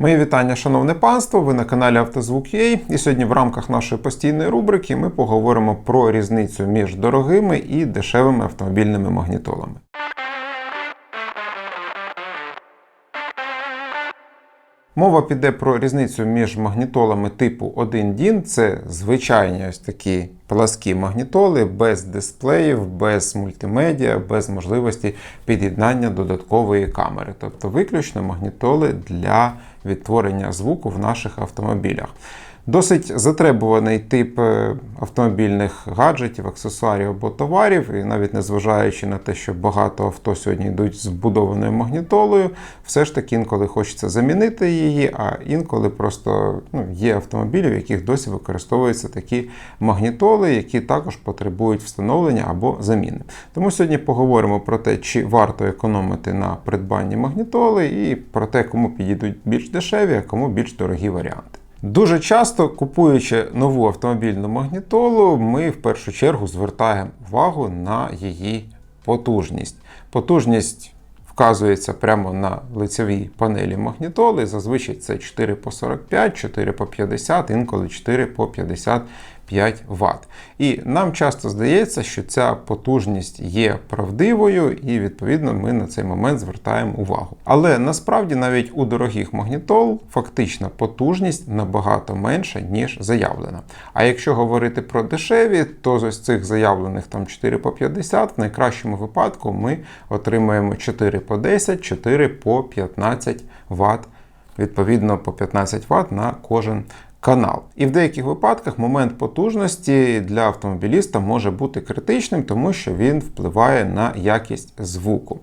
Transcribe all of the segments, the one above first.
Мої вітання, шановне панство. Ви на каналі Автозвук.ua і сьогодні в рамках нашої постійної рубрики ми поговоримо про різницю між дорогими і дешевими автомобільними магнітолами. Мова піде про різницю між магнітолами типу 1 DIN. Це звичайні ось такі пласкі магнітоли без дисплеїв, без мультимедіа, без можливості під'єднання додаткової камери. Тобто виключно магнітоли для відтворення звуку в наших автомобілях. Досить затребуваний тип е, автомобільних гаджетів, аксесуарів або товарів, і навіть незважаючи на те, що багато авто сьогодні йдуть з вбудованою магнітолою, все ж таки інколи хочеться замінити її, а інколи просто ну, є автомобілі, в яких досі використовуються такі магнітоли, які також потребують встановлення або заміни. Тому сьогодні поговоримо про те, чи варто економити на придбанні магнітоли, і про те, кому підійдуть більш дешеві, а кому більш дорогі варіанти. Дуже часто, купуючи нову автомобільну магнітолу, ми в першу чергу звертаємо увагу на її потужність. Потужність вказується прямо на лицевій панелі магнітоли. Зазвичай це 4 по 45, 4 по 50, інколи 4 по 50 5 Вт. І нам часто здається, що ця потужність є правдивою, і відповідно ми на цей момент звертаємо увагу. Але насправді навіть у дорогих магнітол фактична потужність набагато менша, ніж заявлена. А якщо говорити про дешеві, то з ось цих заявлених там 4 по 50, в найкращому випадку ми отримаємо 4 по 10, 4 по 15 Вт. Відповідно, по 15 Вт на кожен канал. І в деяких випадках момент потужності для автомобіліста може бути критичним, тому що він впливає на якість звуку.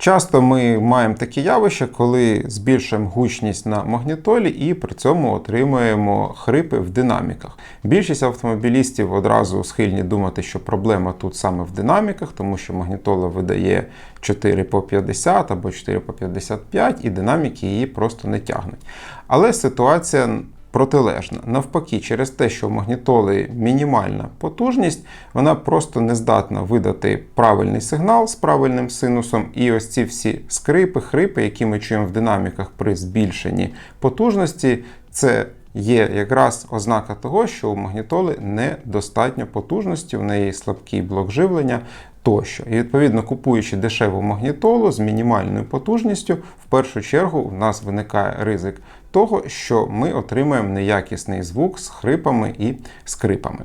Часто ми маємо такі явища, коли збільшуємо гучність на магнітолі і при цьому отримуємо хрипи в динаміках. Більшість автомобілістів одразу схильні думати, що проблема тут саме в динаміках, тому що магнітола видає 4 по 50 або 4 по 55, і динаміки її просто не тягнуть. Але ситуація протилежна. Навпаки, через те, що в магнітоли мінімальна потужність, вона просто не здатна видати правильний сигнал з правильним синусом. І ось ці всі скрипи, хрипи, які ми чуємо в динаміках при збільшенні потужності, це є якраз ознака того, що у магнітоли недостатньо потужності, в неї слабкий блок живлення. Тощо. І відповідно, купуючи дешеву магнітолу з мінімальною потужністю, в першу чергу у нас виникає ризик того, що ми отримаємо неякісний звук з хрипами і скрипами.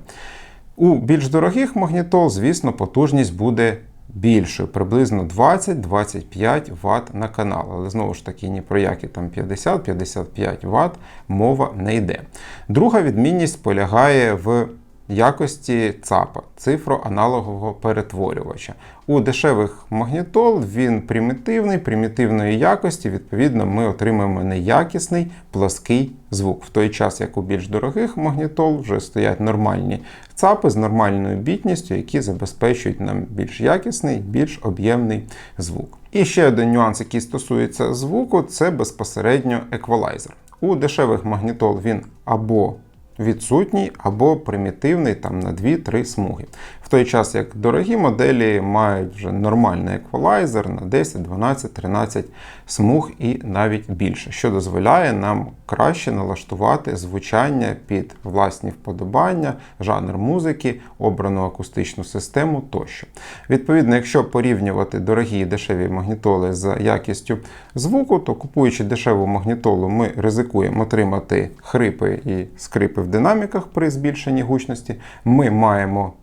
У більш дорогих магнітол, звісно, потужність буде більшою, приблизно 20-25 Вт на канал. Але знову ж таки, ні про які там 50-55 Вт мова не йде. Друга відмінність полягає в якості ЦАПа, цифроаналогового перетворювача. У дешевих магнітол він примітивний, примітивної якості, відповідно, ми отримаємо неякісний плаский звук. В той час, як у більш дорогих магнітол вже стоять нормальні ЦАПи з нормальною бітністю, які забезпечують нам більш якісний, більш об'ємний звук. І ще один нюанс, який стосується звуку, це безпосередньо еквалайзер. У дешевих магнітол він або відсутній або примітивний там на 2-3 смуги. В той час, як дорогі моделі мають вже нормальний еквалайзер на 10, 12, 13 смуг і навіть більше, що дозволяє нам краще налаштувати звучання під власні вподобання, жанр музики, обрану акустичну систему тощо. Відповідно, якщо порівнювати дорогі і дешеві магнітоли за якістю звуку, то купуючи дешеву магнітолу, ми ризикуємо отримати хрипи і скрипи в динаміках при збільшенні гучності. Ми маємо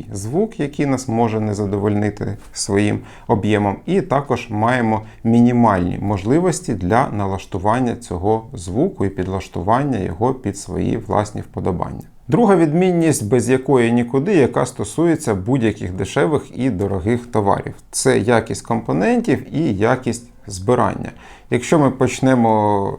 плаский звук, який нас може не задовольнити своїм об'ємом, і також маємо мінімальні можливості для налаштування цього звуку і підлаштування його під свої власні вподобання. Друга відмінність, без якої нікуди, яка стосується будь-яких дешевих і дорогих товарів, це якість компонентів і якість збирання. Якщо ми почнемо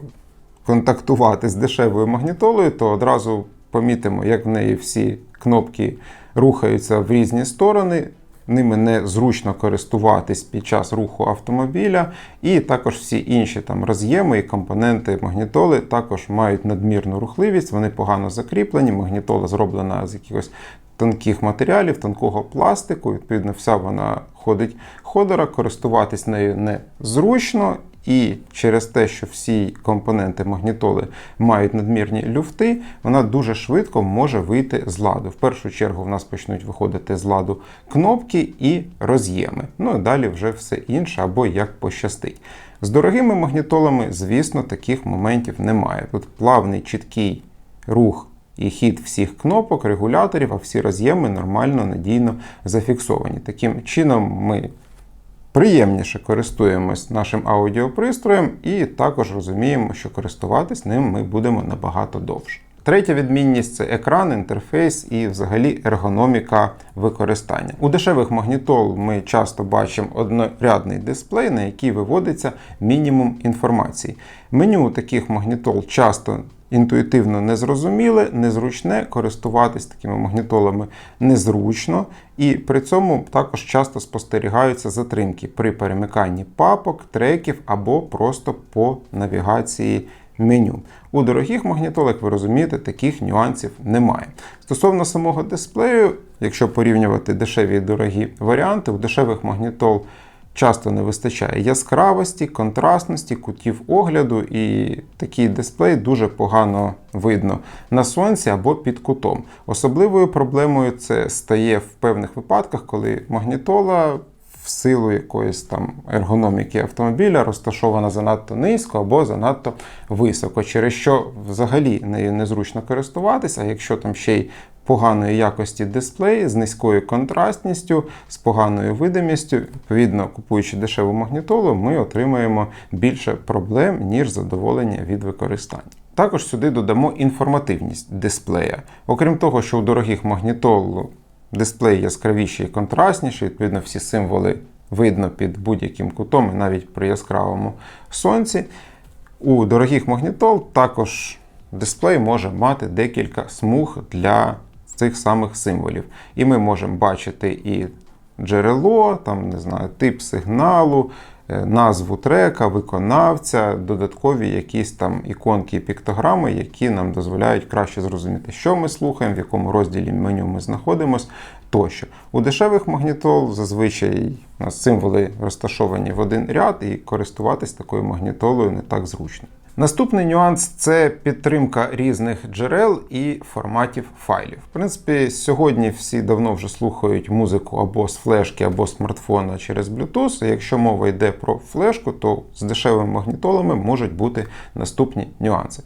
контактувати з дешевою магнітолою, то одразу помітимо, як в неї всі кнопки рухаються в різні сторони. Ними незручно користуватись під час руху автомобіля, і також всі інші там роз'єми і компоненти магнітоли також мають надмірну рухливість, вони погано закріплені. Магнітола зроблена з якихось тонких матеріалів, тонкого пластику. Відповідно, вся вона ходить ходора, користуватись нею незручно і через те, що всі компоненти магнітоли мають надмірні люфти, вона дуже швидко може вийти з ладу. В першу чергу в нас почнуть виходити з ладу кнопки і роз'єми. Ну і далі вже все інше або як пощастить. З дорогими магнітолами, звісно, таких моментів немає. Тут плавний чіткий рух і хід всіх кнопок, регуляторів, а всі роз'єми нормально, надійно зафіксовані. Таким чином, ми приємніше користуємось нашим аудіопристроєм і також розуміємо, що користуватись ним ми будемо набагато довше. Третя відмінність це екран, інтерфейс і взагалі ергономіка використання. У дешевих магнітол ми часто бачимо однорядний дисплей, на який виводиться мінімум інформації. Меню таких магнітол часто інтуїтивно незрозуміле, незручне, користуватись такими магнітолами незручно, і при цьому також часто спостерігаються затримки при перемиканні папок, треків або просто по навігації меню. У дорогих магнітолах, ви розумієте, таких нюансів немає. Стосовно самого дисплею, якщо порівнювати дешеві і дорогі варіанти, у дешевих магнітол часто не вистачає яскравості, контрастності, кутів огляду, і такий дисплей дуже погано видно на сонці або під кутом. Особливою проблемою це стає в певних випадках, коли магнітола. В силу якоїсь там ергономіки автомобіля розташована занадто низько або занадто високо, через що взагалі нею незручно користуватися, а якщо там ще й поганої якості дисплей з низькою контрастністю, з поганою видимістю, відповідно, купуючи дешеву магнітолу, ми отримаємо більше проблем, ніж задоволення від використання. Також сюди додамо інформативність дисплея. Окрім того, що у дорогих магнітол дисплей яскравіший і контрастніший, відповідно, всі символи видно під будь-яким кутом, і навіть при яскравому сонці. У дорогих магнітол також дисплей може мати декілька смуг для цих самих символів. І ми можемо бачити і джерело, там, не знаю, тип сигналу, назву трека, виконавця, додаткові якісь там іконки і піктограми, які нам дозволяють краще зрозуміти, що ми слухаємо, в якому розділі меню ми знаходимося тощо. У дешевих магнітол зазвичай у нас символи розташовані в один ряд, і користуватись такою магнітолою не так зручно. Наступний нюанс це підтримка різних джерел і форматів файлів. В принципі, сьогодні всі давно вже слухають музику або з флешки, або з смартфона через Bluetooth. Якщо мова йде про флешку, то з дешевими магнітолами можуть бути наступні нюанси.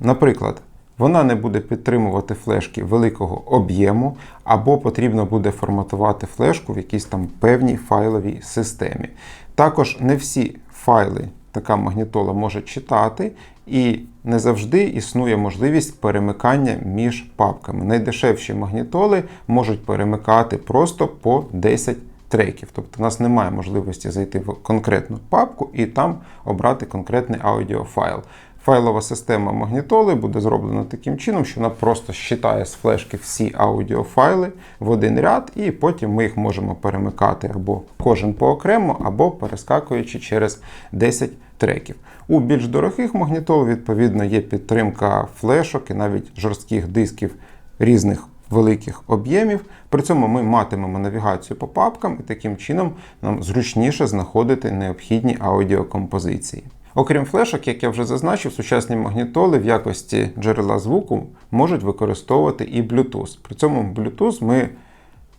Наприклад, вона не буде підтримувати флешки великого об'єму, або потрібно буде форматувати флешку в якійсь там певній файловій системі. Також не всі файли така магнітола може читати, і не завжди існує можливість перемикання між папками. Найдешевші магнітоли можуть перемикати просто по 10 треків. Тобто у нас немає можливості зайти в конкретну папку і там обрати конкретний аудіофайл. Файлова система магнітоли буде зроблена таким чином, що вона просто считає з флешки всі аудіофайли в один ряд, і потім ми їх можемо перемикати або кожен поокремо, або перескакуючи через 10 треків. У більш дорогих магнітол, відповідно, є підтримка флешок і навіть жорстких дисків різних великих об'ємів. При цьому ми матимемо навігацію по папкам, і таким чином нам зручніше знаходити необхідні аудіокомпозиції. Окрім флешок, як я вже зазначив, сучасні магнітоли в якості джерела звуку можуть використовувати і Bluetooth. При цьому Bluetooth ми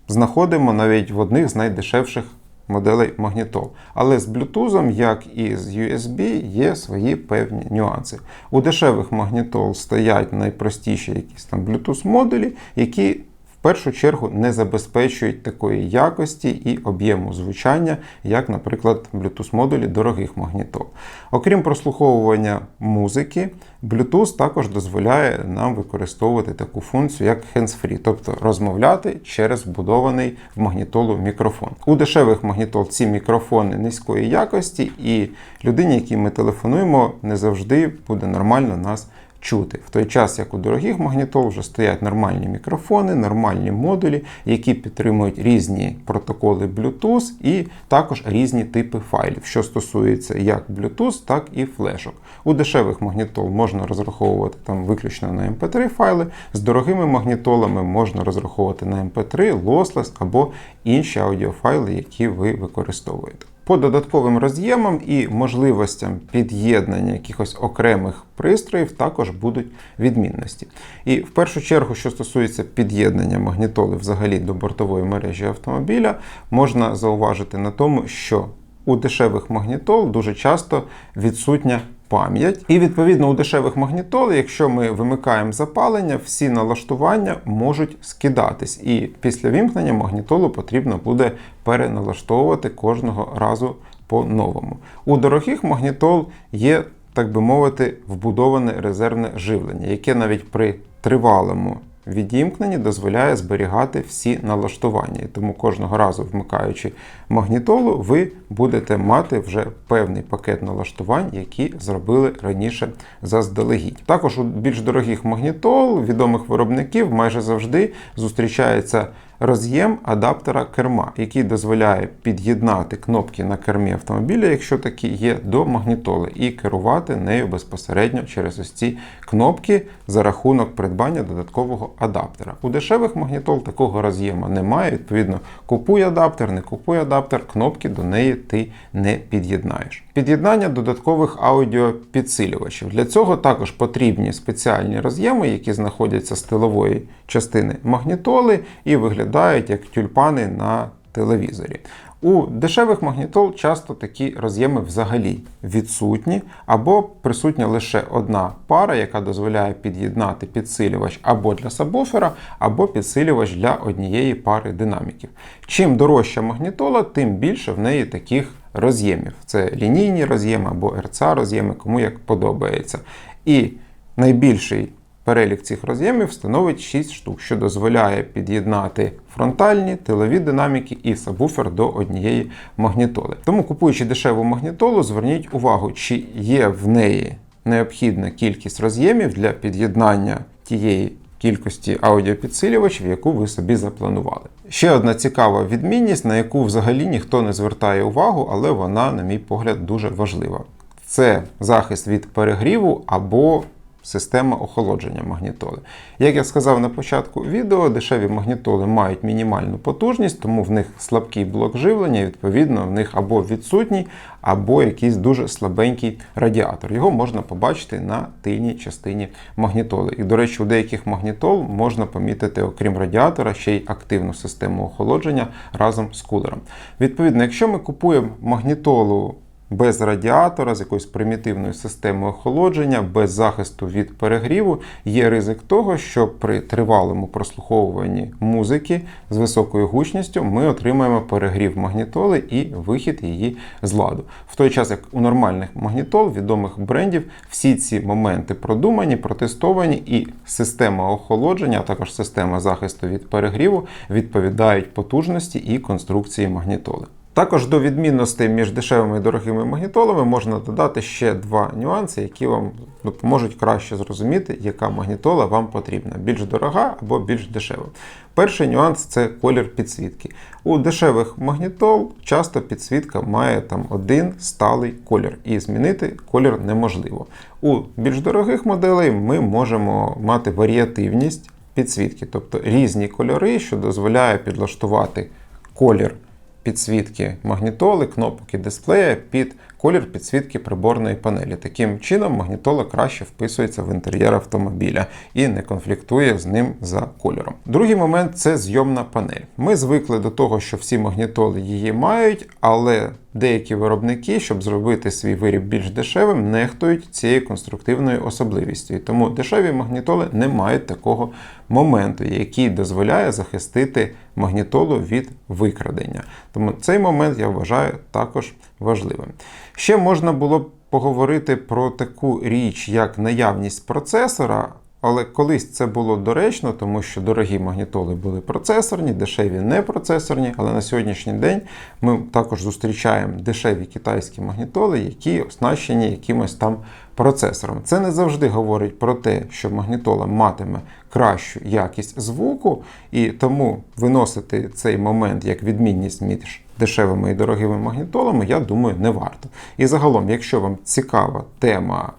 знаходимо навіть в одних з найдешевших моделей магнітол. Але з Bluetooth, як і з USB, є свої певні нюанси. У дешевих магнітол стоять найпростіші якісь там Bluetooth модулі, які першу чергу не забезпечують такої якості і об'єму звучання, як, наприклад, Bluetooth-модулі дорогих магнітол. Окрім прослуховування музики, Bluetooth також дозволяє нам використовувати таку функцію, як hands-free, тобто розмовляти через вбудований в магнітолу мікрофон. У дешевих магнітол ці мікрофони низької якості, і людині, якій ми телефонуємо, не завжди буде нормально нас чути. В той час, як у дорогих магнітол вже стоять нормальні мікрофони, нормальні модулі, які підтримують різні протоколи Bluetooth і також різні типи файлів, що стосується як Bluetooth, так і флешок. У дешевих магнітол можна розраховувати там виключно на MP3 файли, з дорогими магнітолами можна розраховувати на MP3, Lossless або інші аудіофайли, які ви використовуєте. По додатковим роз'ємам і можливостям під'єднання якихось окремих пристроїв також будуть відмінності. І в першу чергу, що стосується під'єднання магнітоли взагалі до бортової мережі автомобіля, можна зауважити на тому, що у дешевих магнітол дуже часто відсутня пам'ять. І відповідно у дешевих магнітол, якщо ми вимикаємо запалення, всі налаштування можуть скидатись. І після вімкнення магнітолу потрібно буде переналаштовувати кожного разу по-новому. У дорогих магнітол є, так би мовити, вбудоване резервне живлення, яке навіть при тривалому відімкненні дозволяє зберігати всі налаштування. І тому кожного разу, вмикаючи магнітолу, ви будете мати вже певний пакет налаштувань, які зробили раніше заздалегідь. Також у більш дорогих магнітол відомих виробників майже завжди зустрічається роз'єм адаптера керма, який дозволяє під'єднати кнопки на кермі автомобіля, якщо такі є, до магнітоли, і керувати нею безпосередньо через ось ці кнопки за рахунок придбання додаткового адаптера. У дешевих магнітол такого роз'єму немає. Відповідно, купуй адаптер, не купуй адаптер, кнопки до неї ти не під'єднаєш. Під'єднання додаткових аудіопідсилювачів. Для цього також потрібні спеціальні роз'єми, які знаходяться з тилової частини магнітоли і виглядають як тюльпани на телевізорі. У дешевих магнітол часто такі роз'єми взагалі відсутні, або присутня лише одна пара, яка дозволяє під'єднати підсилювач або для сабвуфера, або підсилювач для однієї пари динаміків. Чим дорожча магнітола, тим більше в неї таких роз'ємів. Це лінійні роз'єми або RCA роз'єми, кому як подобається. І найбільший Перелік цих роз'ємів становить 6 штук, що дозволяє під'єднати фронтальні, тилові динаміки і сабвуфер до однієї магнітоли. Тому, купуючи дешеву магнітолу, зверніть увагу, чи є в неї необхідна кількість роз'ємів для під'єднання тієї кількості аудіопідсилювачів, яку ви собі запланували. Ще одна цікава відмінність, на яку взагалі ніхто не звертає увагу, але вона, на мій погляд, дуже важлива. Це захист від перегріву або система охолодження магнітоли. Як я сказав на початку відео, дешеві магнітоли мають мінімальну потужність, тому в них слабкий блок живлення, відповідно в них або відсутній, або якийсь дуже слабенький радіатор. Його можна побачити на тильній частині магнітоли. І, до речі, у деяких магнітол можна помітити, окрім радіатора, ще й активну систему охолодження разом з кулером. Відповідно, якщо ми купуємо магнітолу без радіатора, з якоюсь примітивною системою охолодження, без захисту від перегріву, є ризик того, що при тривалому прослуховуванні музики з високою гучністю ми отримаємо перегрів магнітоли і вихід її з ладу. В той час, як у нормальних магнітол, відомих брендів, всі ці моменти продумані, протестовані, і система охолодження, а також система захисту від перегріву відповідають потужності і конструкції магнітоли. Також до відмінностей між дешевими і дорогими магнітолами можна додати ще два нюанси, які вам допоможуть краще зрозуміти, яка магнітола вам потрібна: більш дорога або більш дешева. Перший нюанс це колір підсвітки. У дешевих магнітол часто підсвітка має там один сталий колір, і змінити колір неможливо. У більш дорогих моделей ми можемо мати варіативність підсвітки, тобто різні кольори, що дозволяє підлаштувати колір підсвітки магнітоли, кнопок і дисплея під колір підсвітки приборної панелі. Таким чином, магнітола краще вписується в інтер'єр автомобіля і не конфліктує з ним за кольором. Другий момент це зйомна панель. Ми звикли до того, що всі магнітоли її мають, але деякі виробники, щоб зробити свій виріб більш дешевим, нехтують цією конструктивною особливістю. Тому дешеві магнітоли не мають такого моменту, який дозволяє захистити магнітолу від викрадення. Тому цей момент я вважаю також важливим. Ще можна було б поговорити про таку річ, як наявність процесора. Але колись це було доречно, тому що дорогі магнітоли були процесорні, дешеві не процесорні. Але на сьогоднішній день ми також зустрічаємо дешеві китайські магнітоли, які оснащені якимось там процесором. Це не завжди говорить про те, що магнітола матиме кращу якість звуку, і тому виносити цей момент як відмінність між дешевими і дорогими магнітолами, я думаю, не варто. І загалом, якщо вам цікава тема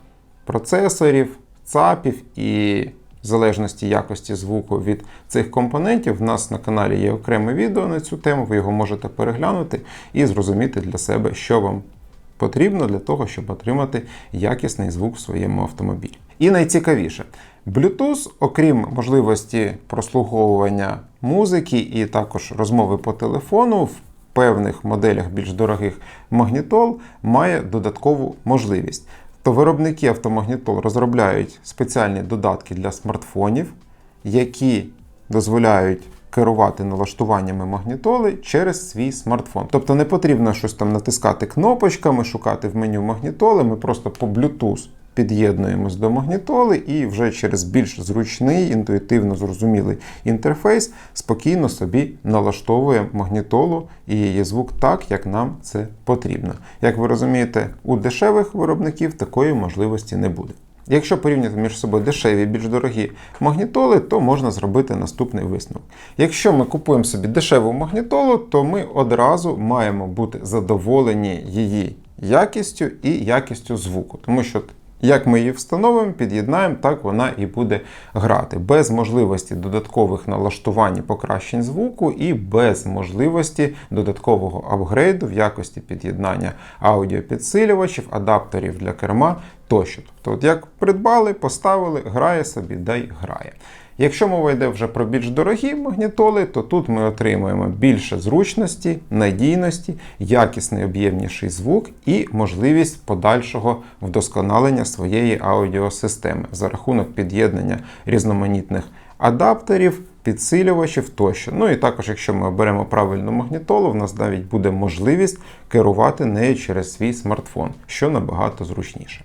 процесорів, ЦАПів і залежності якості звуку від цих компонентів. В нас на каналі є окреме відео на цю тему, ви його можете переглянути і зрозуміти для себе, що вам потрібно для того, щоб отримати якісний звук в своєму автомобілі. І найцікавіше, Bluetooth, окрім можливості прослуховування музики і також розмови по телефону, в певних моделях більш дорогих магнітол має додаткову можливість. То виробники автомагнітол розробляють спеціальні додатки для смартфонів, які дозволяють керувати налаштуваннями магнітоли через свій смартфон. Тобто не потрібно щось там натискати кнопочками, шукати в меню магнітоли. Ми просто по Bluetooth під'єднуємось до магнітоли і вже через більш зручний, інтуїтивно зрозумілий інтерфейс спокійно собі налаштовує магнітолу і її звук так, як нам це потрібно. Як ви розумієте, у дешевих виробників такої можливості не буде. Якщо порівняти між собою дешеві більш дорогі магнітоли, то можна зробити наступний висновок. Якщо ми купуємо собі дешеву магнітолу, то ми одразу маємо бути задоволені її якістю і якістю звуку, тому що як ми її встановимо, під'єднаємо, так вона і буде грати. Без можливості додаткових налаштувань і покращень звуку, і без можливості додаткового апгрейду в якості під'єднання аудіопідсилювачів, адаптерів для керма тощо. Тобто, от як придбали, поставили, грає собі, дай грає. Якщо мова йде вже про більш дорогі магнітоли, то тут ми отримуємо більше зручності, надійності, якісний об'ємніший звук і можливість подальшого вдосконалення своєї аудіосистеми за рахунок під'єднання різноманітних адаптерів, підсилювачів тощо. Ну і також, якщо ми оберемо правильну магнітолу, в нас навіть буде можливість керувати нею через свій смартфон, що набагато зручніше.